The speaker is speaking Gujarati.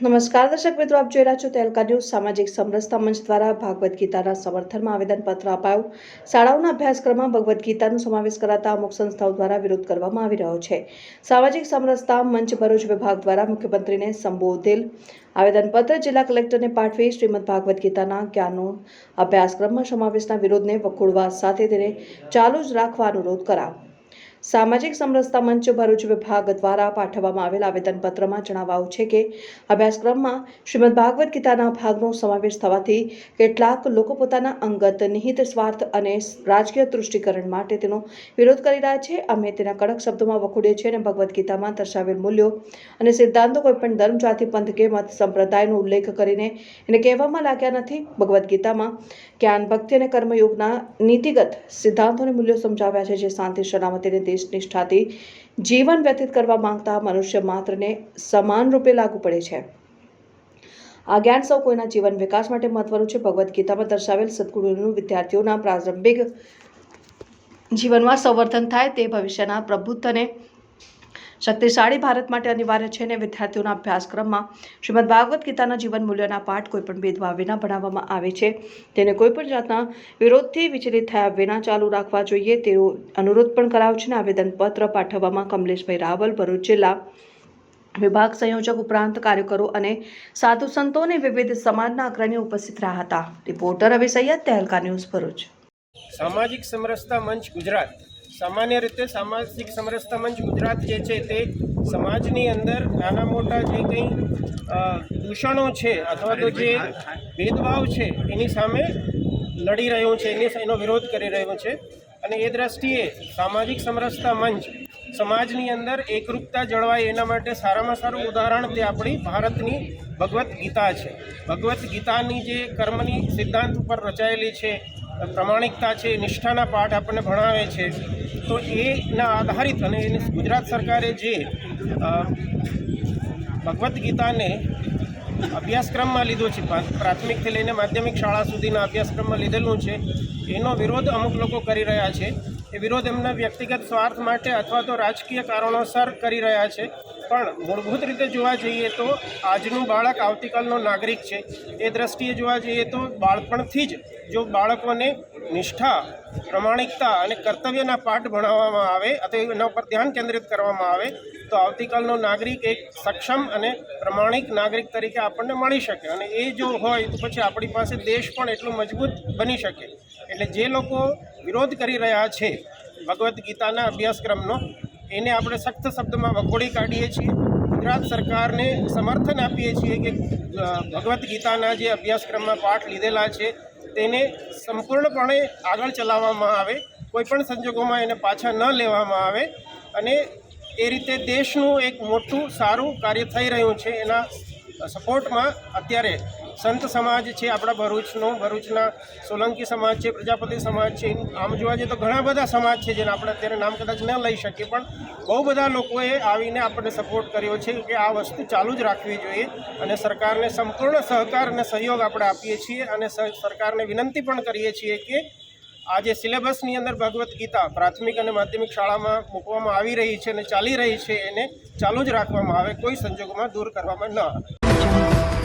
નમસ્કાર દર્શક મિત્રો, આપ જોઈ રહ્યા છો તેલકા ન્યૂઝ. સામાજિક સમરસતા મંચ દ્વારા ભાગવત ગીતાના સમર્થનમાં આવેદનપત્ર અપાયું. શાળાઓના અભ્યાસક્રમમાં ભગવદ્ ગીતાનો સમાવેશ કરાતા અમુક સંસ્થાઓ દ્વારા વિરોધ કરવામાં આવી રહ્યો છે. સામાજિક સમરસતા મંચ ભરૂચ વિભાગ દ્વારા મુખ્યમંત્રીને સંબોધેલ આવેદનપત્ર જિલ્લા કલેક્ટરને પાઠવી શ્રીમદ ભાગવદ્ ગીતાના જ્ઞાનનો અભ્યાસક્રમમાં સમાવેશના વિરોધને વખોડવા સાથે તેને ચાલુ જ રાખવા અનુરોધ કરાયો. સામાજિક સમરસતા મંચ ભરૂચ વિભાગ દ્વારા પાઠવવામાં આવેલ આવેદનપત્રમાં જણાવાયું છે કે અભ્યાસક્રમમાં શ્રીમદ ભાગવત ગીતાના ભાગનો સમાવેશ થવાથી કેટલાક લોકો પોતાના અંગત, નિહિત સ્વાર્થ અને રાજકીય તૃષ્ટિકરણ માટે તેનો વિરોધ કરી રહ્યા છે. અમે તેના કડક શબ્દોમાં વખોડીએ છીએ અને ભગવદ્ ગીતામાં દર્શાવેલ મૂલ્યો અને સિદ્ધાંતો કોઈપણ ધર્મ, જાતિ, પંથ કે મત સંપ્રદાયનો ઉલ્લેખ કરીને એને કહેવામાં લાગ્યા નથી. ભગવદ્ ગીતામાં જ્ઞાન, ભક્તિ અને કર્મયોગના નીતિગત સિદ્ધાંતો મૂલ્યો સમજાવ્યા છે, જે શાંતિ, સલામતી દેશ નિષ્ઠાથી જીવન વ્યતીત કરવા માંગતા મનુષ્ય માત્રને સમાન રૂપે લાગુ પડે છે. આ જ્ઞાન સૌ કોઈના જીવન વિકાસ માટે મહત્વનું છે. ભગવદ્ ગીતામાં દર્શાવેલ સદગુરુનું વિદ્યાર્થીઓના પ્રારંભિક જીવનમાં સંવર્ધન થાય તે ભવિષ્યના પ્રબુદ્ધ અને શક્તિશાળી ભારત માટે અનિવાર્ય છે અને વિદ્યાર્થીઓના અભ્યાસક્રમમાં શ્રીમદ ભાગવત ગીતાના જીવન મૂલ્યોના પાઠ કોઈપણ ભેદભાવ વિના ભણાવવામાં આવે છે. તેને કોઈપણ જાતના વિરોધથી વિચલિત થયા વિના ચાલુ રાખવા જોઈએ તેવો અનુરોધ પણ કરાયો છે અને આવેદનપત્ર પાઠવવામાં કમલેશભાઈ રાવલ, ભરૂચ જિલ્લા વિભાગ સંયોજક, ઉપરાંત કાર્યકરો અને સાધુ સંતો અને વિવિધ સમાજના અગ્રણીઓ ઉપસ્થિત રહ્યા હતા. Reporter Ravi Sayed, Tehelka news Bharuch. સામાજિક સમરસતા મંચ ગુજરાત સામાન્ય રીતે સામાજિક સમરસતા મંચ ગુજરાત જે છે તે સમાજની અંદર નાના મોટા જે કંઈ દૂષણો છે અથવા તો જે ભેદભાવ છે એની સામે લડી રહ્યું છે, એની એનો વિરોધ કરી રહ્યું છે. અને એ દ્રષ્ટિએ સામાજિક સમરસતા મંચ સમાજની અંદર એકરૂપતા જળવાય એના માટે સારામાં સારું ઉદાહરણ તે આપણી ભારતની ભગવદ્ ગીતા છે. ભગવદ્ ગીતાની જે કર્મની સિદ્ધાંત ઉપર રચાયેલી છે પ્રમાણિકતા છે, નિષ્ઠાના પાઠ આપણને ભણાવે છે, તો એના આધારિત અને એને ગુજરાત સરકારે જે ભગવદ્ ગીતાને અભ્યાસક્રમમાં લીધો છે પ્રાથમિકથી લઈને માધ્યમિક શાળા સુધીના અભ્યાસક્રમમાં લીધેલું છે, એનો વિરોધ અમુક લોકો કરી રહ્યા છે, એ વિરોધ એમના વ્યક્તિગત સ્વાર્થ માટે અથવા તો રાજકીય કારણોસર કરી રહ્યા છે પણ મૂળભૂત રીતે જોવા જઈએ તો આજનું બાળક આવતીકાલનો નાગરિક છે. એ દ્રષ્ટિએ જોવા જઈએ તો બાળપણથી જ જો બાળકોને નિષ્ઠા, પ્રમાણિકતા અને કર્તવ્યના પાઠ ભણાવવામાં આવે અથવા એના ઉપર ધ્યાન કેન્દ્રિત કરવામાં આવે, તો આવતીકાલનો નાગરિક એક સક્ષમ અને પ્રમાણિક નાગરિક તરીકે આપણને મળી શકે. અને એ જો હોય તો પછી આપણી પાસે દેશ પણ એટલું મજબૂત બની શકે. એટલે જે લોકો વિરોધ કરી રહ્યા છે, ભગવદ્ ગીતાના અભ્યાસક્રમનો એને આપણે સખ્ત શબ્દમાં વખોડી કાઢીએ છીએ. ગુજરાત સરકારને સમર્થન આપીએ છીએ કે ભગવદ્ ગીતાના જે અભ્યાસક્રમમાં પાઠ લીધેલા છે, તેને સંપૂર્ણપણે આગળ ચલાવવામાં આવે, કોઈપણ સંજોગોમાં એને પાછા ન લેવામાં આવે અને એ રીતે દેશનું એક મોટું, સારું કાર્ય થઈ રહ્યું છે એના સપોર્ટમાં અત્યારે સંત સમાજ છે આપણા ભરૂચનો. ભરૂચના સોલંકી સમાજ છે, પ્રજાપતિ સમાજ છે. આમ જોવા જઈએ તો ઘણા બધા સમાજ છે જેને આપણે અત્યારે નામ કદાચ ન લઈ શકીએ, પણ બહુ બધા લોકોએ આવીને આપણને સપોર્ટ કર્યો છે કે આ વસ્તુ ચાલુ જ રાખવી જોઈએ અને સરકારને સંપૂર્ણ સહકાર અને સહયોગ આપણે આપીએ છીએ અને સરકારને વિનંતી પણ કરીએ છીએ કે આજે સિલેબસની અંદર ભગવદ્ ગીતા પ્રાથમિક અને માધ્યમિક શાળામાં મૂકવામાં આવી રહી છે અને ચાલી રહી છે, એને ચાલુ જ રાખવામાં આવે, કોઈ સંજોગોમાં દૂર કરવામાં ન આવે.